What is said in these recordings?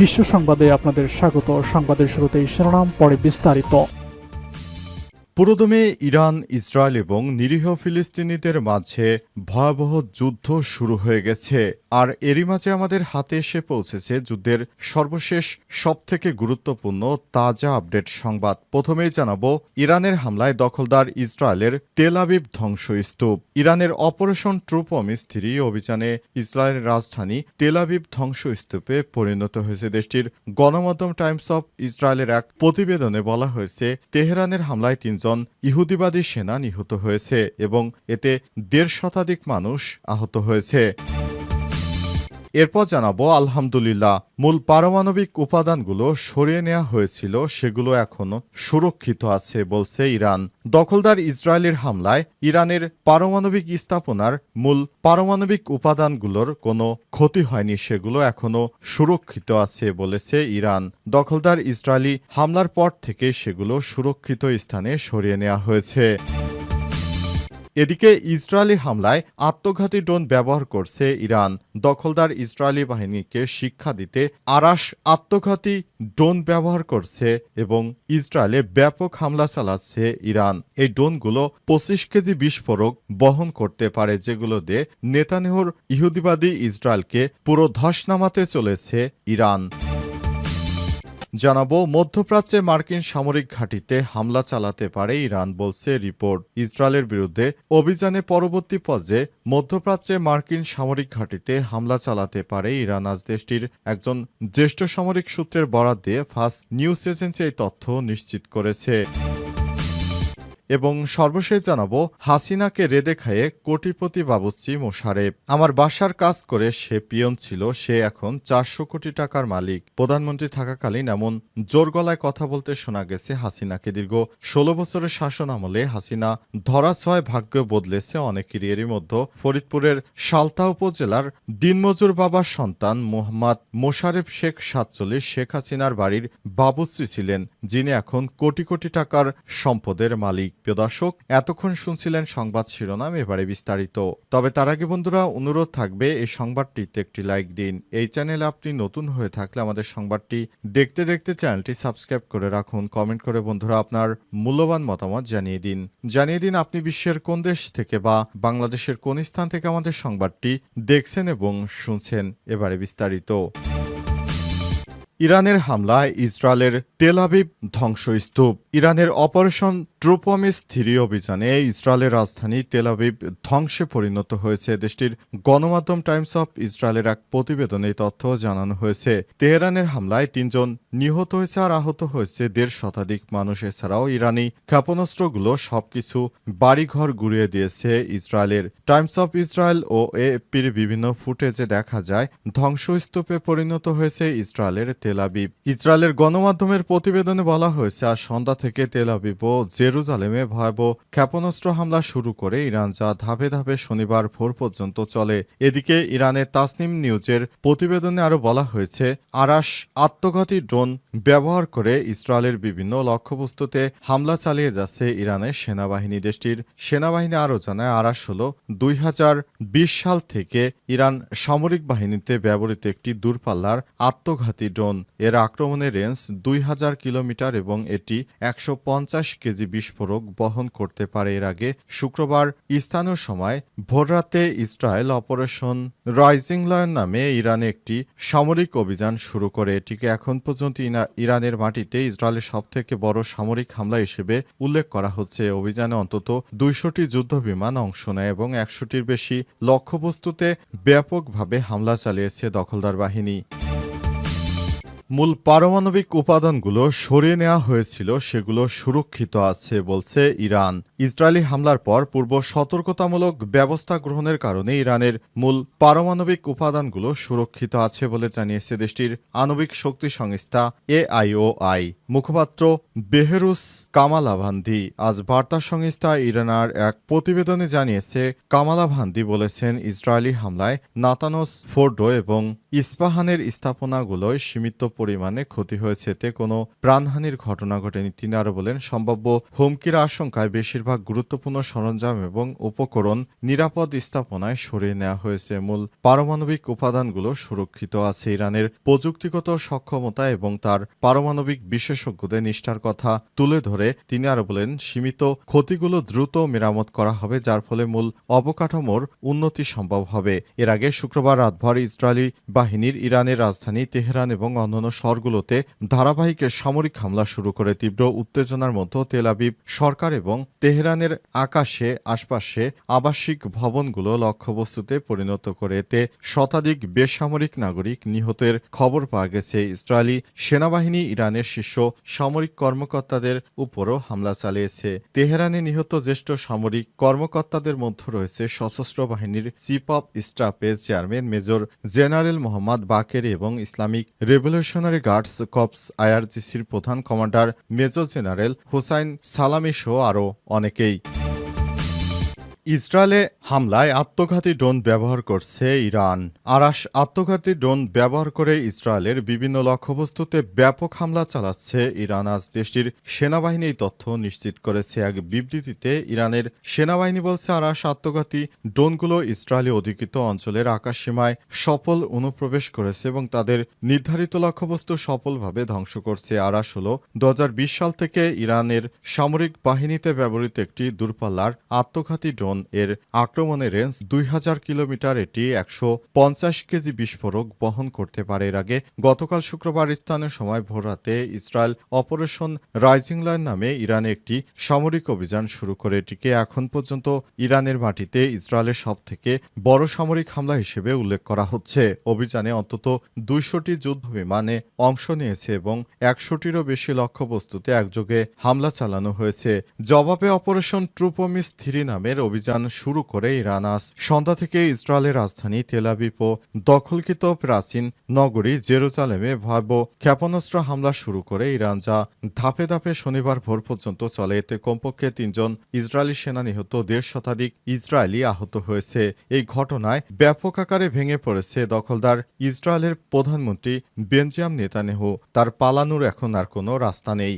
বিশ্ব সংবাদে আপনাদের স্বাগত। সংবাদের শুরুতেই শিরোনাম পরে বিস্তারিত। পুরোদমে ইরান, ইসরায়েল এবং নিরীহ ফিলিস্তিনিদের মাঝে ভয়াবহ যুদ্ধ শুরু হয়ে গেছে। আর এরই মাঝে আমাদের হাতে এসে পৌঁছেছে যুদ্ধের সর্বশেষ, সবথেকে গুরুত্বপূর্ণ, তাজা আপডেট সংবাদ। প্রথমেই জানাব, ইরানের হামলায় দখলদার ইসরায়েলের তেল আবিব ধ্বংসস্তূপ। ইরানের অপারেশন ট্রুপম স্ত্রী অভিযানে ইসরায়েলের রাজধানী তেল আবিব ধ্বংসস্তূপে পরিণত হয়েছে দেশটির গণমাধ্যম টাইমস অফ ইসরায়েলের এক প্রতিবেদনে বলা হয়েছে, তেহরানের হামলায় তিনজন ইহুদিবাদী সেনা নিহত হয়েছে এবং এতে দেড় শতাধিক মানুষ আহত হয়েছে। এরপর জানাব, আলহামদুলিল্লাহ, মূল পারমাণবিক উপাদানগুলো সরিয়ে নেওয়া হয়েছিল, সেগুলো এখনও সুরক্ষিত আছে বলছে ইরান। দখলদার ইসরায়েলের হামলায় ইরানের পারমাণবিক স্থাপনার মূল পারমাণবিক উপাদানগুলোর কোনো ক্ষতি হয়নি, সেগুলো এখনও সুরক্ষিত আছে বলেছে ইরান। দখলদার ইসরায়েলি হামলার পর থেকে সেগুলো সুরক্ষিত স্থানে সরিয়ে নেওয়া হয়েছে। এদিকে ইসরায়েলি হামলায় আত্মঘাতী ড্রোন ব্যবহার করছে ইরান। দখলদার ইসরায়েলি বাহিনীকে শিক্ষা দিতে আরাস আত্মঘাতী ড্রোন ব্যবহার করছে এবং ইসরায়েলে ব্যাপক হামলা চালাচ্ছে ইরান। এই ড্রোনগুলো পঁচিশ কেজি বিস্ফোরক বহন করতে পারে, যেগুলো দিয়ে নেতানিহুর ইহুদিবাদী ইসরায়েলকে পুরো ধস নামাতে চলেছে ইরান। জানাব, মধ্যপ্রাচ্যে মার্কিন সামরিক ঘাঁটিতে হামলা চালাতে পারে ইরান বলছে রিপোর্ট ইসরায়েলের বিরুদ্ধে। অভিযানে পরবর্তী পর্যায়ে মধ্যপ্রাচ্যে মার্কিন সামরিক ঘাঁটিতে হামলা চালাতে পারে ইরান। আজ দেশটির একজন জ্যেষ্ঠ সামরিক সূত্রের বরাত দিয়ে ফার্স্ট নিউজ এজেন্সি এই তথ্য নিশ্চিত করেছে। এবং সর্বশেষ জানাব, হাসিনাকে রেদে খায়ে কোটিপতি বাবুচ্চি মোশারেফ আমার বাসার কাজ করে সে পিয়ন ছিল, সে এখন চারশো কোটি টাকার মালিক। প্রধানমন্ত্রী থাকাকালীন এমন জোর গলায় কথা বলতে শোনা গেছে হাসিনাকে দীর্ঘ ষোলো বছরের শাসন আমলে। হাসিনা ধরাছয় ভাগ্য বদলেছে অনেকেরই। এরই মধ্যে ফরিদপুরের সালতা উপজেলার দিনমজুর বাবার সন্তান মোহাম্মদ মোশারেফ শেখ সাতচল্লিশ, শেখ হাসিনার বাড়ির বাবুচ্চি ছিলেন, যিনি এখন কোটি কোটি টাকার সম্পদের মালিক। প্রিয় দর্শক, এতক্ষণ শুনছিলেন সংবাদ শিরোনাম, এবারে বিস্তারিত। তবে তার আগে বন্ধুরা, অনুরোধ থাকবে, এই সংবাদটিতে একটি লাইক দিন। এই চ্যানেলে আপনি নতুন হয়ে থাকলে আমাদের সংবাদটি দেখতে দেখতে চ্যানেলটি সাবস্ক্রাইব করে রাখুন। কমেন্ট করে বন্ধুরা আপনার মূল্যবান মতামত জানিয়ে দিন। জানিয়ে দিন আপনি বিশ্বের কোন দেশ থেকে বা বাংলাদেশের কোন স্থান থেকে আমাদের সংবাদটি দেখছেন এবং শুনছেন। এবারে বিস্তারিত। ইরানের হামলায় ইসরায়েলের তেল আবিব ধ্বংসস্তূপ। ইরানের অপারেশন ট্রুপমে স্থিরি অভিযানে ইসরায়েলের রাজধানী তেল আবিব ধ্বংসে পরিণত হয়েছে। দেশটির গণমাধ্যম টাইমস অফ ইসরায়েলের এক প্রতিবেদনে তথ্য জানানো হয়েছে। তেহরানের হামলায় তিনজন নিহত হয়েছে আর আহত হয়েছে দেড় শতাধিক মানুষ। এছাড়াও ইরানি ক্ষেপণাস্ত্রগুলো সবকিছু বাড়িঘর গুড়িয়ে দিয়েছে ইসরায়েলের। টাইমস অফ ইসরায়েল ও এপির বিভিন্ন ফুটেজে দেখা যায়, ধ্বংসস্তূপে পরিণত হয়েছে ইসরায়েলের তেল আবিব। ইসরায়েলের গণমাধ্যমের প্রতিবেদনে বলা হয়েছে আর সন্ধ্যা থেকে তেল আবিব ও জেরুজালেমে ভয়াবহ ক্ষেপণাস্ত্র হামলা শুরু করে ইরান, যা ধাপে ধাপে শনিবার ভোর পর্যন্ত চলে। এদিকে ইরানের তাসনিম নিউজের প্রতিবেদনে আরও বলা হয়েছে আরাস আত্মঘাতী ড্রোন ব্যবহার করে ইসরায়েলের বিভিন্ন লক্ষ্যবস্তুতে হামলা চালিয়ে যাচ্ছে ইরানের সেনাবাহিনী। দেশটির সেনাবাহিনী আরও জানায় আরাস হল দুই হাজার বিশ সাল থেকে ইরান সামরিক বাহিনীতে ব্যবহৃত একটি দূরপাল্লার আত্মঘাতী ড্রোন। এর আক্রমণের রেঞ্জ দুই হাজার কিলোমিটার এবং এটি একশো পঞ্চাশ কেজি বিস্ফোরক বহন করতে পারে। এর আগে শুক্রবার স্থানীয় সময় ভোররাতে ইসরায়েল অপারেশন রাইজিং লায়ন নামে ইরানে একটি সামরিক অভিযান শুরু করে। এটিকে এখন পর্যন্ত ইরানের মাটিতে ইসরায়েলের সবথেকে বড় সামরিক হামলা হিসেবে উল্লেখ করা হচ্ছে। অভিযানে অন্তত দুইশোটি যুদ্ধ বিমান অংশ নেয় এবং একশোটির বেশি লক্ষ্যবস্তুতে ব্যাপকভাবে হামলা চালিয়েছে দখলদার বাহিনী। মূল পারমাণবিক উপাদানগুলো সরিয়ে নেওয়া হয়েছিল, সেগুলো সুরক্ষিত আছে বলছে ইরান। ইসরায়েলি হামলার পর পূর্ব সতর্কতামূলক ব্যবস্থা গ্রহণের কারণে ইরানের মূল পারমাণবিক উপাদানগুলো সুরক্ষিত আছে বলে জানিয়েছে দেশটির আণবিক শক্তি সংস্থা এআইওআই। মুখপাত্র বেহেরুস কামালাভান্দি আজ বার্তা সংস্থা ইরানার এক প্রতিবেদনে জানিয়েছে কামালাভান্দি বলেছেন ইসরায়েলি হামলায় নাতানোস ফোর্ডো এবং ইস্পাহানের স্থাপনাগুলোয় সীমিত পরিমাণে ক্ষতি হয়েছে। এতে কোনো প্রাণহানির ঘটনা ঘটেনি, তিনি আরও বলেন। সম্ভাব্য হুমকির আশঙ্কায় বেশিরভাগ গুরুত্বপূর্ণ সরঞ্জাম এবং উপকরণ নিরাপদ স্থাপনায় সরিয়ে নেওয়া হয়েছে। মূল পারমাণবিক উপাদানগুলো সুরক্ষিত আছে। ইরানের প্রযুক্তিগত সক্ষমতা এবং তার পারমাণবিক বিশেষজ্ঞদের নিষ্ঠার কথা তুলে ধরে তিনি আরও বলেন, সীমিত ক্ষতিগুলো দ্রুত মেরামত করা হবে, যার ফলে মূল অবকাঠামোর উন্নতি সম্ভব হবে। এর আগে শুক্রবার রাতভর ইসরায়েলি বাহিনীর ইরানের রাজধানী তেহরান এবং অন্যান্য শহরগুলোতে ধারাবাহিক সামরিক হামলা শুরু করে তীব্র উত্তেজনার মধ্যে তেল আবিব সরকার এবং তেহরানের আকাশে, আশপাশে আবাসিক ভবনগুলো লক্ষ্যবস্তুতে পরিণত করে এতে শতাধিক বেসামরিক নাগরিক নিহতের খবর পাওয়া গেছে। ইসরায়েলি সেনাবাহিনী ইরানের শীর্ষ সামরিক কর্মকর্তাদের উপরও হামলা চালিয়েছে। তেহরানে নিহত জ্যেষ্ঠ সামরিক কর্মকর্তাদের মধ্যে রয়েছে সশস্ত্র বাহিনীর চিফ অব স্টাফের chairman major general Mohammad Bagheri এবং ইসলামিক রেভলিউশনারি গার্ডস কপস আইআরজিসির প্রধান কমান্ডার মেজর জেনারেল হুসাইন সালামি সহ আরও অনেকেই। ইসরায়েলে হামলায় আত্মঘাতী ড্রোন ব্যবহার করছে ইরান। আরাস আত্মঘাতী ড্রোন ব্যবহার করে ইসরায়েলের বিভিন্ন লক্ষ্যবস্তুতে ব্যাপক হামলা চালাচ্ছে ইরান। আজ দেশটির সেনাবাহিনী তথ্য নিশ্চিত করেছে। এক বিবৃতিতে ইরানের সেনাবাহিনী বলছে আরাস আত্মঘাতী ড্রোনগুলো ইসরায়েলি অধিকৃত অঞ্চলের আকাশসীমায় সফল অনুপ্রবেশ করেছে এবং তাদের নির্ধারিত লক্ষ্যবস্তু সফলভাবে ধ্বংস করছে। আরাস হল দু হাজার বিশ সাল থেকে ইরানের সামরিক বাহিনীতে ব্যবহৃত একটি দূরপাল্লার আত্মঘাতী ড্রোন। এর আক্রমণের রেঞ্জ দুই হাজার কিলোমিটার এটি একশো পঞ্চাশ কেজি বিস্ফোরক বহন করতে পারে। এর আগে গতকাল শুক্রবার স্থানীয় সময় ভোররাতে ইসরায়েল অপারেশন রাইজিং লাইন নামে ইরানে একটি সামরিক অভিযান শুরু করে। এটিকে এখন পর্যন্ত ইরানের মাটিতে ইসরায়েলের সব থেকে বড় সামরিক হামলা হিসেবে উল্লেখ করা হচ্ছে। অভিযানে অন্তত দুইশোটি যুদ্ধ বিমানে অংশ নিয়েছে এবং একশোটিরও বেশি লক্ষ্যবস্তুতে একযোগে হামলা চালানো হয়েছে। জবাবে অপারেশন ট্রুপোমিস থ্রি নামের অভিযান শুরু করে ইরান আজ সন্ধ্যা থেকে ইসরায়েলের রাজধানী তেলাবিপ ও দখলকৃত প্রাচীন নগরী জেরুজালেমে ভয়াবহ ক্ষেপণাস্ত্র হামলা শুরু করে ইরান, যা ধাপে ধাপে শনিবার ভোর পর্যন্ত চলে। এতে কমপক্ষে তিনজন ইসরায়েলি সেনা নিহত, দেড় শতাধিক ইসরায়েলি আহত হয়েছে। এই ঘটনায় ব্যাপক আকারে ভেঙে পড়েছে দখলদার ইসরায়েলের প্রধানমন্ত্রী বেঞ্জাম নেতানেহু তার পালানোর এখন আর কোনো রাস্তা নেই।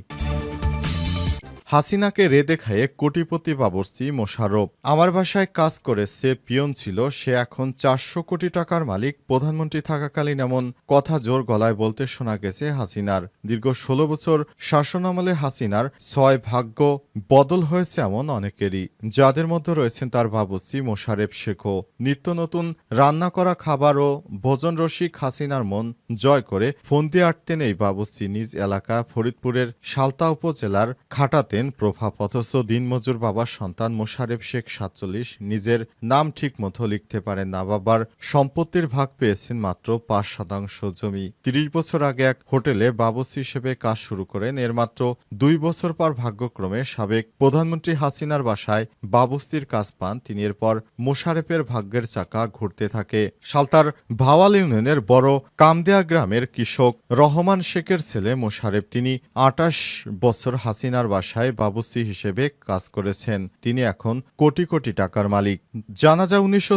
হাসিনাকে রেদে খাইয়ে কোটিপতি বাবরসি মোশারফ আমার বাসায় কাজ করে সে পিয়ন ছিল, সে এখন চারশো কোটি টাকার মালিক, প্রধানমন্ত্রী থাকাকালীন এমন কথা জোর গলায় বলতে শোনা গেছে হাসিনার। দীর্ঘ ষোলো বছর শাসনামলে হাসিনার ছয় ভাগ্য বদল হয়েছে এমন অনেকেরই। যাদের মধ্যে রয়েছেন তার বাবুসি মোশারেফ শেখো নিত্য নতুন রান্না করা খাবার ও ভোজন রসিক হাসিনার মন জয় করে ফন্দি আটতেন এই বাবুসি নিজ এলাকা ফরিদপুরের সালতা উপজেলার খাটাতেন প্রভাব অথচ দিনমজুর বাবার সন্তান মোশারেফ শেখ সাতচল্লিশ নিজের নাম ঠিক মতো লিখতে পারেন না। বাবার সম্পত্তির ভাগ পেয়েছেন মাত্র পাঁচ শতাংশ জমি। তিরিশ বছর আগে এক হোটেলে বাবুসি হিসেবে কাজ শুরু করেন। এর মাত্র দুই বছর পর ভাগ্যক্রমে সাবেক প্রধানমন্ত্রী হাসিনার বাসায় বাবস্তির কাজ পান। তিনি এরপর মোশারেফের ভাগ্যের চাকা ঘুরতে থাকে। সালতার ভাওয়াল ইউনিয়নের বড় কামদেয়া গ্রামের কৃষক রহমান শেখের ছেলে মোশারেফ। তিনি আটাশ বছর হাসিনার বাসায় বাবুসি হিসেবে কাজ করেছেন। তিনি এখন কোটি কোটি টাকার মালিক। জানা যায়, উনিশশো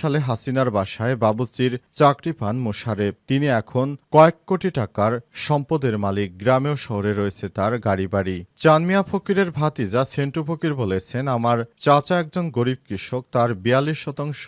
সালে হাসিনার বাসায় বাবুসির চাকরি পান মোশারেফ। তিনি এখন কয়েক কোটি টাকার সম্পদের মালিক। গ্রামেও শহরে রয়েছে তার গাড়ি বাড়ি চানমিয়া ফকিরের ভাতিজা সেন্টু ফকির বলেছেন, আমার চাচা একজন গরিব কৃষক, তার বিয়াল্লিশ শতাংশ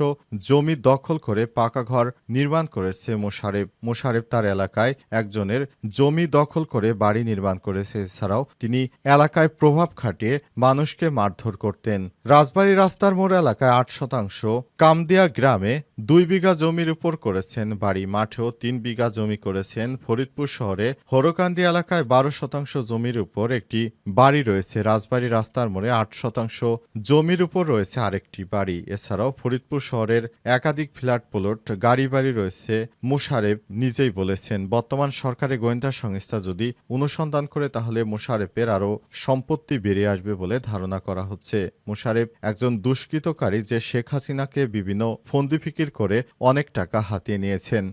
জমি দখল করে পাকা ঘর নির্মাণ করেছে মোশারেফ। মোশারেফ তার এলাকায় একজনের জমি দখল করে বাড়ি নির্মাণ করেছে। এছাড়াও তিনি এলাকায় প্রভাব খাটিয়ে মানুষকে মারধর করতেন। রাজবাড়ী রাস্তার মোড় এলাকায় আট শতাংশ। কামদিয়া গ্রামে দুই বিঘা জমির উপর করেছেন বাড়ি, মাঠেও তিন বিঘা জমি করেছেন ফরিদপুর শহরে। হরকান্দি এলাকায় বারো শতাংশ জমির উপর একটি বাড়ি রয়েছে। রাজবাড়ী রাস্তার মোড়ে আট শতাংশ জমির উপর রয়েছে আরেকটি বাড়ি। এছাড়াও ফরিদপুর শহরের একাধিক ফ্ল্যাট প্লট, গাড়ি বাড়ি রয়েছে মুশারেফ নিজেই বলেছেন। বর্তমান সরকারের গোয়েন্দা সংস্থা যদি অনুসন্ধান করে, তাহলে মুশারেফের আরও সম্পত্তি বেরিয়ে আসবে বলে ধারণা করা হচ্ছে। মুশারেফ একজন দুষ্কৃতকারী যে শেখ হাসিনাকে বিভিন্ন ফন্দিফিকির করে অনেক টাকা হাতিয়ে নিয়েছেন।